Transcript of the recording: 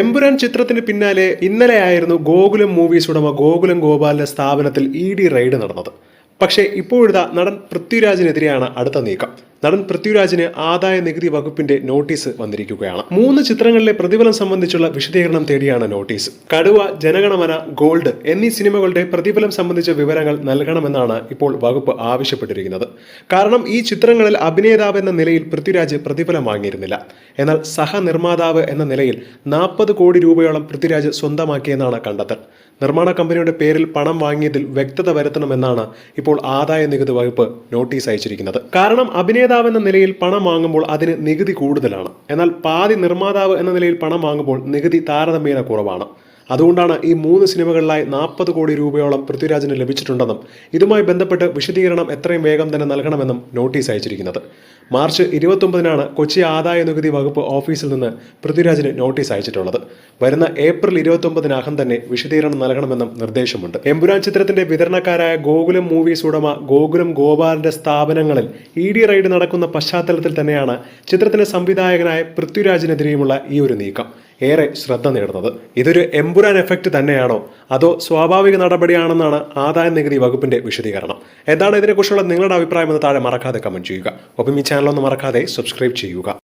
എമ്പുരാൻ ചിത്രത്തിന് പിന്നാലെ ഇന്നലെയായിരുന്നു ഗോകുലം മൂവീസ് ഉടമ ഗോകുലം ഗോപാലിന്റെ സ്ഥാപനത്തിൽ ഇ ഡി റെയ്ഡ് നടന്നത്. പക്ഷേ ഇപ്പോഴിതാ നടൻ പൃഥ്വിരാജിനെതിരെയാണ് അടുത്ത നീക്കം. നടൻ പൃഥ്വിരാജിന് ആദായ നികുതി വകുപ്പിന്റെ നോട്ടീസ് വന്നിരിക്കുകയാണ്. മൂന്ന് ചിത്രങ്ങളിലെ പ്രതിഫലം സംബന്ധിച്ചുള്ള വിശദീകരണം തേടിയാണ് നോട്ടീസ്. കടുവ ജനഗണമന ഗോൾഡ് എന്നീ സിനിമകളുടെ പ്രതിഫലം സംബന്ധിച്ച വിവരങ്ങൾ നൽകണമെന്നാണ് ഇപ്പോൾ വകുപ്പ് ആവശ്യപ്പെട്ടിരിക്കുന്നത്. കാരണം ഈ ചിത്രങ്ങളിൽ അഭിനേതാവ് എന്ന നിലയിൽ പൃഥ്വിരാജ് പ്രതിഫലം വാങ്ങിയിരുന്നില്ല. എന്നാൽ സഹനിർമ്മാതാവ് എന്ന നിലയിൽ നാൽപ്പത് കോടി രൂപയോളം പൃഥ്വിരാജ് സ്വന്തമാക്കിയെന്നാണ് കണ്ടെത്തൽ. നിർമ്മാണ കമ്പനിയുടെ പേരിൽ പണം വാങ്ങിയതിൽ വ്യക്തത വരുത്തണമെന്നാണ് ഇപ്പോൾ ആദായ നികുതി വകുപ്പ് നോട്ടീസ് അയച്ചിരിക്കുന്നത്. കാരണം അഭിനേതാവ് എന്ന നിലയിൽ പണം വാങ്ങുമ്പോൾ അതിന് നികുതി കൂടുതലാണ്. എന്നാൽ പാതി നിർമ്മാതാവ് എന്ന നിലയിൽ പണം വാങ്ങുമ്പോൾ നികുതി താരതമ്യേന കുറവാണ്. അതുകൊണ്ടാണ് ഈ മൂന്ന് സിനിമകളിലായി നാൽപ്പത് കോടി രൂപയോളം പൃഥ്വിരാജിന് ലഭിച്ചിട്ടുണ്ടെന്നും ഇതുമായി ബന്ധപ്പെട്ട് വിശദീകരണം എത്രയും വേഗം തന്നെ നൽകണമെന്നും നോട്ടീസ് അയച്ചിരിക്കുന്നത്. മാർച്ച് ഇരുപത്തൊമ്പതിനാണ് കൊച്ചി ആദായ നികുതി വകുപ്പ് ഓഫീസിൽ നിന്ന് പൃഥ്വിരാജിന് നോട്ടീസ് അയച്ചിട്ടുള്ളത്. വരുന്ന ഏപ്രിൽ ഇരുപത്തൊമ്പതിനകം തന്നെ വിശദീകരണം നൽകണമെന്നും നിർദ്ദേശമുണ്ട്. എമ്പുരാൻ ചിത്രത്തിന്റെ വിതരണക്കാരായ ഗോകുലം മൂവീസ് ഉടമ ഗോകുലം ഗോപാലിന്റെ സ്ഥാപനങ്ങളിൽ ഇ ഡി റൈഡ് നടക്കുന്ന പശ്ചാത്തലത്തിൽ തന്നെയാണ് ചിത്രത്തിന്റെ സംവിധായകനായ പൃഥ്വിരാജിനെതിരെയുമുള്ള ഈ ഒരു നീക്കം. ഏറെ ശ്രദ്ധ നേടുന്നത്. ഇതൊരു എംപുരാൻ എഫക്റ്റ് തന്നെയാണോ? അതോ സ്വാഭാവിക നടപടിയാണെന്നാണ് ആദായ നികുതി വകുപ്പിന്റെ വിശദീകരണം. എന്താണ് ഇതിനെക്കുറിച്ചുള്ള നിങ്ങളുടെ അഭിപ്രായം എന്ന് താഴെ മറക്കാതെ കമന്റ് ചെയ്യുക. ഒപ്പം ഈ ചാനൽ ഒന്ന് മറക്കാതെ സബ്സ്ക്രൈബ് ചെയ്യുക.